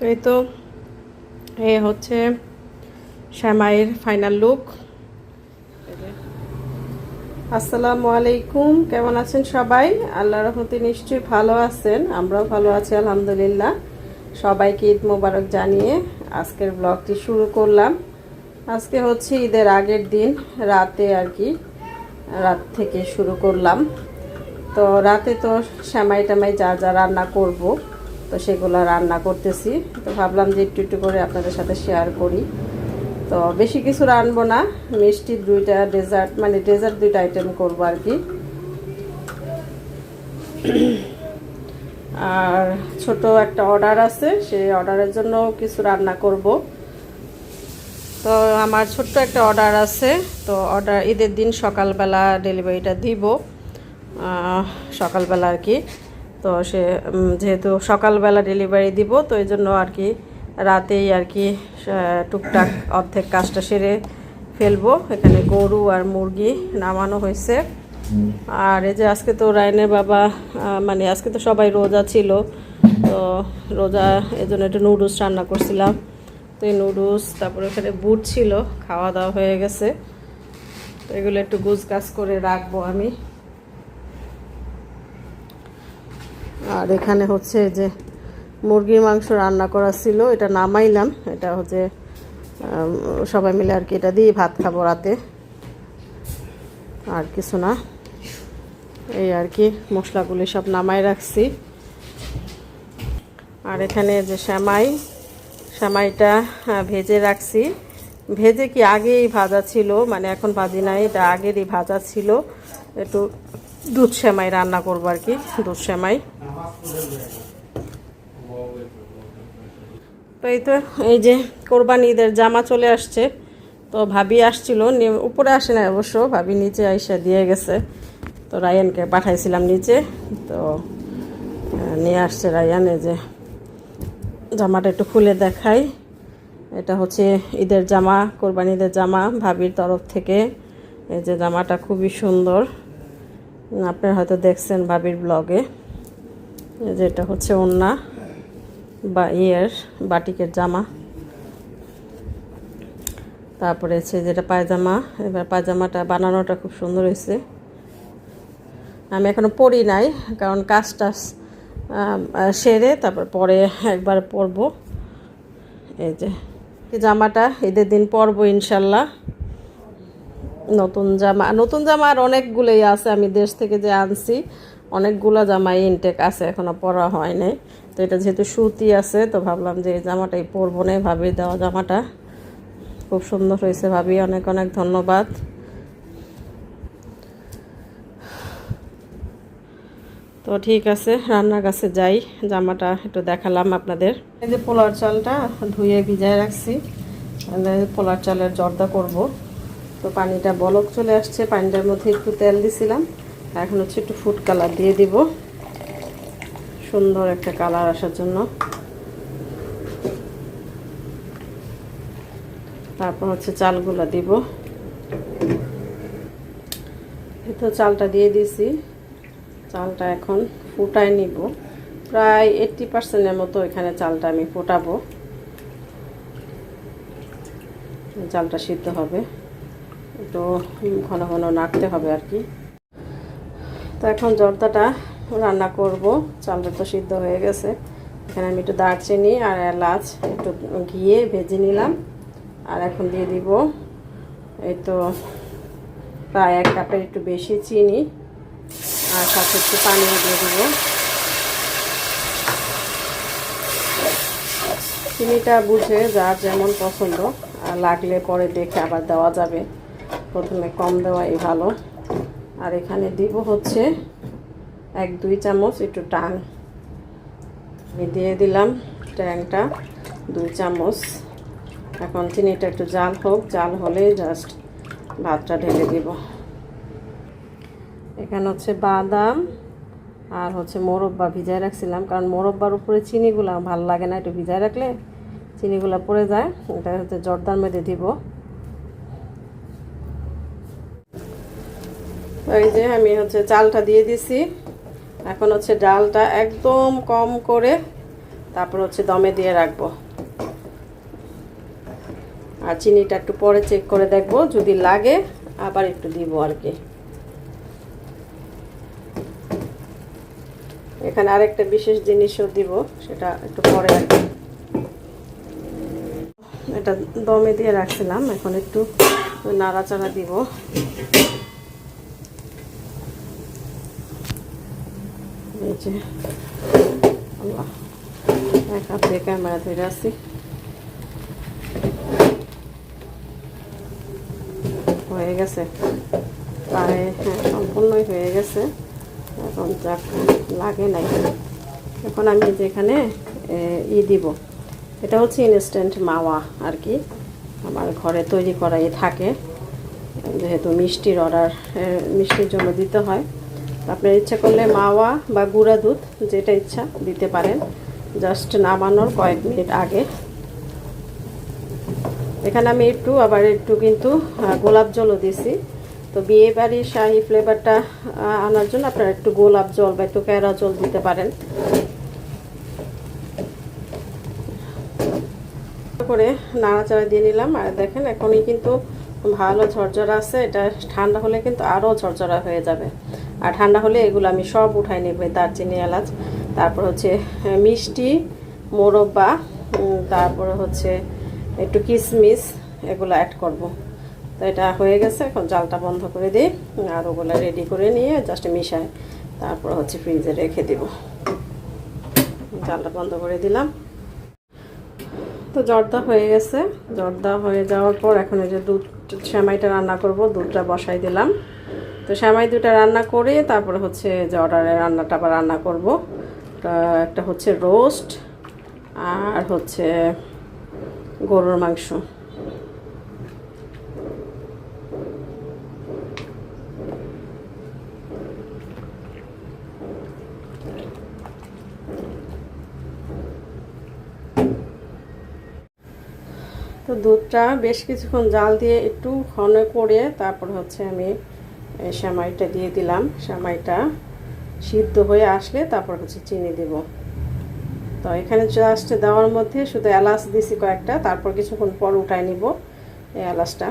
তো এই তো, এ হচ্ছে শ্যামাইয়ের ফাইনাল লুক আসসালামু আলাইকুম, কেমন আছেন সবাই? আল্লাহ রহমতে নিশ্চয়ই ভালো আছেন, আমরাও ভালো আছি, আলহামদুলিল্লাহ। সবাইকে ঈদ মোবারক জানিয়ে আজকের ব্লগটি শুরু করলাম। আজকে হচ্ছে ঈদের আগের দিন, রাতে আর কি, রাত থেকে শুরু করলাম। তো রাতে তো শ্যামাই টামাই যা যা রান্না করব তো সেগুলো রান্না করতেছি। তো ভাবলাম যে একটু একটু করে আপনাদের সাথে শেয়ার করি। তো বেশি কিছু রানবো না। মিষ্টি দুইটা ডেজার্ট মানে ডেজার্ট দুইটা আইটেম করব আর কি। আর ছোট একটা অর্ডার আছে, সেই অর্ডারের জন্য কিছু রান্না করব। তো আমার ছোট্ট একটা অর্ডার আছে, তো অর্ডার ঈদের দিন সকালবেলা ডেলিভারিটা দিব। সকালবেলা আর কি। তো সে যেহেতু সকালবেলা ডেলিভারি দিব, তো এই জন্য আর কি রাতেই আর কি টুকটাক অর্ধেক কাজটা সেরে ফেলব। এখানে গরু আর মুরগি নামানো হয়েছে। আর এই যে আজকে তো রায়নের বাবা মানে আজকে তো সবাই রোজা ছিল, তো রোজা, এই জন্য একটু নুডলস রান্না করছিলাম। তো এই নুডলস তারপরে এখানে বুট ছিল, খাওয়া দাওয়া হয়ে গেছে। তো এগুলো একটু গুজ গাছ করে রাখব আমি। আর এখানে হচ্ছে যে মুরগির মাংস রান্না করা ছিল, এটা নামাইলাম। এটা হচ্ছে সবাই মিলে আর কি এটা দিয়ে ভাত খাব রাতে। আর কিছু না। এই আর কি, মশলাগুলি সব নামাই রাখছি। আর এখানে যে শ্যামাই, শ্যামাইটা ভেজে রাখছি। ভেজে কি আগেই ভাজা ছিল মানে এখন ভাজি নাই, এটা আগেরই ভাজা ছিল। একটু দুধ শ্যামাই রান্না করব আর কি, দুধ শ্যামাই। তো এই তো, এই যে কোরবানি ঈদের জামা চলে আসছে। তো ভাবি আসছিল উপরে আসে না অবশ্য, ভাবি নিচে আইসা দিয়ে গেছে। তো রায়ানকে পাঠাইছিলাম নিচে, তো নিয়ে আসছে রায়ান, এই যে জামাটা একটু খুলে দেখাই। এটা হচ্ছে ঈদের জামা, কোরবানি ঈদের জামা, ভাবির তরফ থেকে। এই যে জামাটা খুবই সুন্দর। আপনারা হয়তো দেখছেন ভাবির ব্লগে। এই যে এটা হচ্ছে ওন্না বা ইয়ের বাটিকের জামা। তারপরে হচ্ছে যেটা পায়জামা এবার পায়জামাটা বানানোটা খুব সুন্দর হয়েছে। আমি এখনও পরি নাই কারণ কাজ টাজ আহ, আহ, সেরে তারপর পরে একবার পরবো। এই যে জামাটা ঈদের দিন পরবো ইনশাল্লাহ। নতুন জামা নতুন জামা আর অনেকগুলোই আছে আমি দেশ থেকে যে আনছি। অনেকগুলো জামাই ইনটেক আছে, এখনও পরা হয় নাই তো এটা যেহেতু সুতি আছে, তো ভাবলাম যে এই জামাটাই পরবো না ভাবি, দেওয়া জামাটা। খুব সুন্দর হয়েছে ভাবি, অনেক অনেক ধন্যবাদ। তো ঠিক আছে রান্নার কাছে যাই, জামাটা একটু দেখালাম আপনাদের। এই যে পোলার চালটা ধুয়ে ভিজায় রাখছি পোলার চালের জর্দা করব। তো পানিটা বলক চলে আসছে, পানিটার মধ্যে একটু তেল দিছিলাম। এখন হচ্ছে একটু ফুড কালার দিয়ে দিব। সুন্দর একটা কালার আসার জন্য। তারপর হচ্ছে চালগুলো দিব। তো চালটা দিয়ে দিছি চালটা এখন ফুটায় নিব। প্রায় এইট্টি পার্সেন্টের মতো এখানে চালটা আমি ফোটাবো। চালটা সিদ্ধ হবে। একটু ঘন ঘন নাড়তে হবে আর কি। এখন জর্দাটা রান্না করব। চালটা তো সিদ্ধ হয়ে গেছে। এখানে আমি একটু দারচিনি আর এলাচ একটু ঘিয়ে ভেজে নিলাম। আর এখন দিয়ে দিব এই তো প্রায় এক কাপের একটু বেশি চিনি। আর সাথে একটু পানিও দিয়ে দেবো। চিনিটা বুঝে যার যেমন পছন্দ, আর লাগলে পরে দেখে আবার দেওয়া যাবে। প্রথমে কম দেওয়াই ভালো। আর এখানে দিব হচ্ছে এক, দুই চামচ একটু টাং আমি দিয়ে দিলাম ট্যাংটা দুই চামচ। এখন চিনিটা একটু জাল হোক, জাল হলে জাস্ট ভাতটা ঢেলে দিব। এখানে হচ্ছে বাদাম আর হচ্ছে মোরব্বা ভিজায় রাখছিলাম, কারণ মোরব্বার উপরে চিনিগুলো ভালো লাগে না, একটু ভিজায় রাখলে চিনিগুলো পড়ে যায়। এটা হচ্ছে জর্দার মধ্যে দিব। এই যে আমি হচ্ছে চালটা দিয়ে দিছি। এখন হচ্ছে ডালটা একদম কম করে তারপর হচ্ছে দমে দিয়ে রাখব। আর চিনিটা একটু পরে চেক করে দেখব, যদি লাগে আবার একটু দিব আর কি। এখানে আরেকটা বিশেষ জিনিসও দিব, সেটা একটু পরে আর এটা দমে দিয়ে রাখছিলাম, এখন একটু নাড়াচাড়া দিব। এই যে আল্লাহ, এক হাত ক্যামেরা ধরে আসি হয়ে গেছে। প্রায় হ্যাঁ সম্পূর্ণই হয়ে গেছে। এখন যাক লাগে নাই। এখন আমি যেখানে ই দিব। এটা হচ্ছে ইনস্ট্যান্ট মাওয়া আর কি। আমার ঘরে তৈরি করাই থাকে। যেহেতু মিষ্টির অর্ডার মিষ্টির জন্য দিতে হয়। আপনার ইচ্ছা করলে মাওয়া বা গুঁড়া দুধ, যেটা ইচ্ছা দিতে পারেন। জাস্ট নামানোর কয়েক মিনিট আগে। এখানে আমি একটু, আবার একটু কিন্তু গোলাপ জলও দিছি। তো বিয়ে বাড়ির শাহি ফ্লেভারটা আনার জন্য আপনারা একটু গোলাপ জল বা একটু কেরা জল দিতে পারেন। করে নাড়াচাড়া দিয়ে নিলাম। আর দেখেন, এখনই কিন্তু ভালো ঝরঝরা আছে, এটা ঠান্ডা হলে কিন্তু আরও ঝরঝরা হয়ে যাবে। আর ঠান্ডা হলে এগুলো আমি সব উঠাই নেব দারচিনি, এলাচ, তারপর হচ্ছে মিষ্টি, মোরব্বা তারপর হচ্ছে একটু কিশমিশ এগুলো অ্যাড করব। তো এটা হয়ে গেছে, এখন জালটা বন্ধ করে দিই, আর ওগুলো রেডি করে নিয়ে জাস্ট মিশাই, তারপর হচ্ছে ফ্রিজে রেখে দিব। জালটা বন্ধ করে দিলাম। তো জর্দা হয়ে গেছে। জর্দা হয়ে যাওয়ার পর এখন এই যে দুধ শ্যামাইটা রান্না করব, দুধটা বসাই দিলাম। তো শ্যামাই দুটা রান্না করে তারপরে হচ্ছে জর্ডারের রান্নাটা আবার রান্না করব। একটা হচ্ছে রোস্ট আর হচ্ছে গরুর মাংস। তো দুধটা বেশ কিছুক্ষণ জাল দিয়ে একটু ঘন করে তারপর হচ্ছে আমি শ্যামাইটা দিয়ে দিলাম। শ্যামাইটা সিদ্ধ হয়ে আসলে তারপর হচ্ছে চিনি দেব। তো এখানে জাস্ট দেওয়ার মধ্যে শুধু এলাচ দিছি কয়েকটা, তারপর কিছুক্ষণ পর উঠায় নিব এই এলাচটা।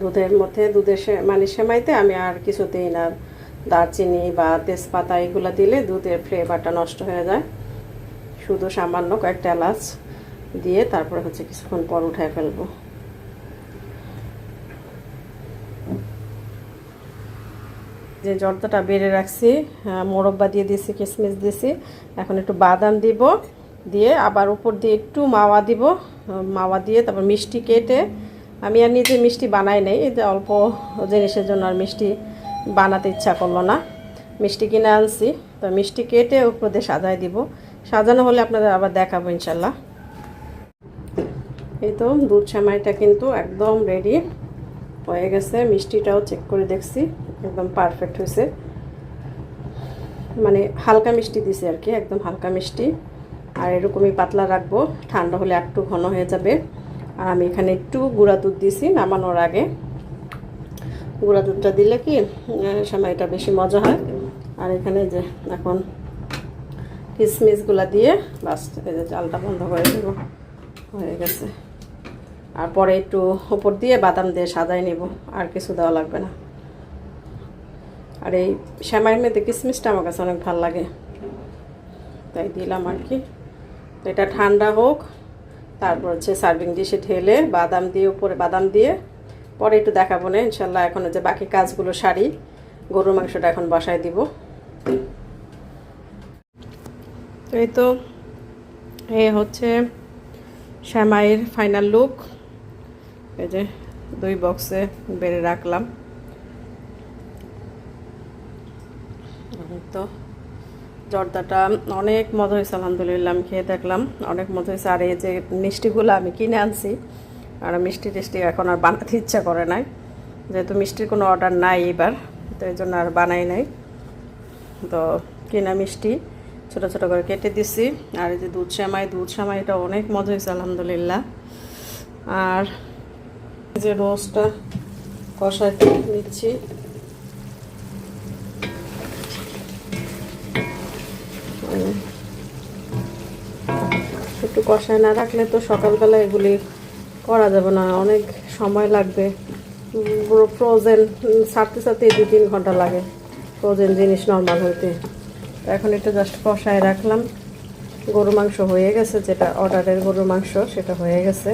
দুধের মধ্যে, দুধের মানে সেমাইতে আমি আর কিছু দিই না, দারচিনি বা তেজপাতা এগুলো দিলে দুধের ফ্লেভারটা নষ্ট হয়ে যায়। শুধু সামান্য কয়েকটা এলাচ। দিয়ে তারপরে হচ্ছে কিছুক্ষণ পর উঠায় ফেলব। যে জর্দাটা বেড়ে রাখছি মোরব্বা দিয়ে দিয়েছি কিশমিশ দিয়েছি। এখন একটু বাদাম দিব, দিয়ে আবার উপর দিয়ে একটু মাওয়া দিব মাওয়া দিয়ে তারপর মিষ্টি কেটে। আমি আর নিজে মিষ্টি বানাই নেই যে অল্প জিনিসের জন্য আর মিষ্টি বানাতে ইচ্ছা করল না। মিষ্টি কিনে আনছি, তো মিষ্টি কেটে উপর দিয়ে সাজাই দিব। সাজানো হলে আপনাদের আবার দেখাবো ইনশাল্লাহ। এই তো, দুধ সেমাইটা কিন্তু একদম রেডি হয়ে গেছে। মিষ্টিটাও চেক করে দেখছি, একদম পারফেক্ট হয়েছে। মানে হালকা মিষ্টি দিছে আর কি, একদম হালকা মিষ্টি। আর এরকমই পাতলা রাখব, ঠান্ডা হলে একটু ঘন হয়ে যাবে। আর আমি এখানে একটু গুঁড়া দুধ দিছি নামানোর আগে। গুঁড়া দুধটা দিলে কি সময়টা বেশি মজা হয়। আর এখানে যে এখন কিশমিশগুলো দিয়ে, বাস, এই যে জালটা বন্ধ করে দেবো। হয়ে গেছে। আর পরে একটু উপর দিয়ে বাদাম দিয়ে সাজাই নেব, আর কিছু দেওয়া লাগবে না। আর এই শ্যামাইয়ের মধ্যে কিশমিশটা আমার কাছে অনেক ভালো লাগে। তাই দিলাম আর কি। এটা ঠান্ডা হোক, তারপর হচ্ছে সার্ভিং ডিশে ঢেলে বাদাম দিয়ে উপরে বাদাম দিয়ে পরে একটু দেখাবো না, ইনশাল্লাহ এখন যে বাকি কাজগুলো সারি, গরুর মাংসটা এখন বসায় দিব। এই তো, এ হচ্ছে শ্যামাইয়ের ফাইনাল লুক এই যে দুই বক্সে বেড়ে রাখলাম। তো জর্দাটা অনেক মজা হয়েছে, আলহামদুলিল্লাহ। আমি খেয়ে দেখলাম, অনেক মজা হয়েছে। আর এই যে মিষ্টিগুলো আমি কিনে আনছি, আর মিষ্টি টিষ্টি এখন আর বানাতে ইচ্ছা করে নাই। যেহেতু মিষ্টির কোনো অর্ডার নাই এবার, তো এই জন্য আর বানাই নাই। তো কিনা মিষ্টি, ছোট ছোট করে কেটে দিছি। আর এই যে দুধ শ্যামাই দুধ শ্যামাই এটা অনেক মজা হয়েছে, আলহামদুলিল্লাহ। আর যে রোস্টটা কষায় নিচ্ছি একটু কষায় না রাখলে তো সকালবেলা এগুলি করা যাবে না, অনেক সময় লাগবে। ফ্রোজেন ছাড়তে ছাড়তে দু তিন ঘণ্টা লাগে ফ্রোজেন জিনিস নর্মাল হইতে। তো এখন একটু জাস্ট কষায় রাখলাম। গরু মাংস হয়ে গেছে, যেটা অর্ডারের গরুর মাংস, সেটা হয়ে গেছে।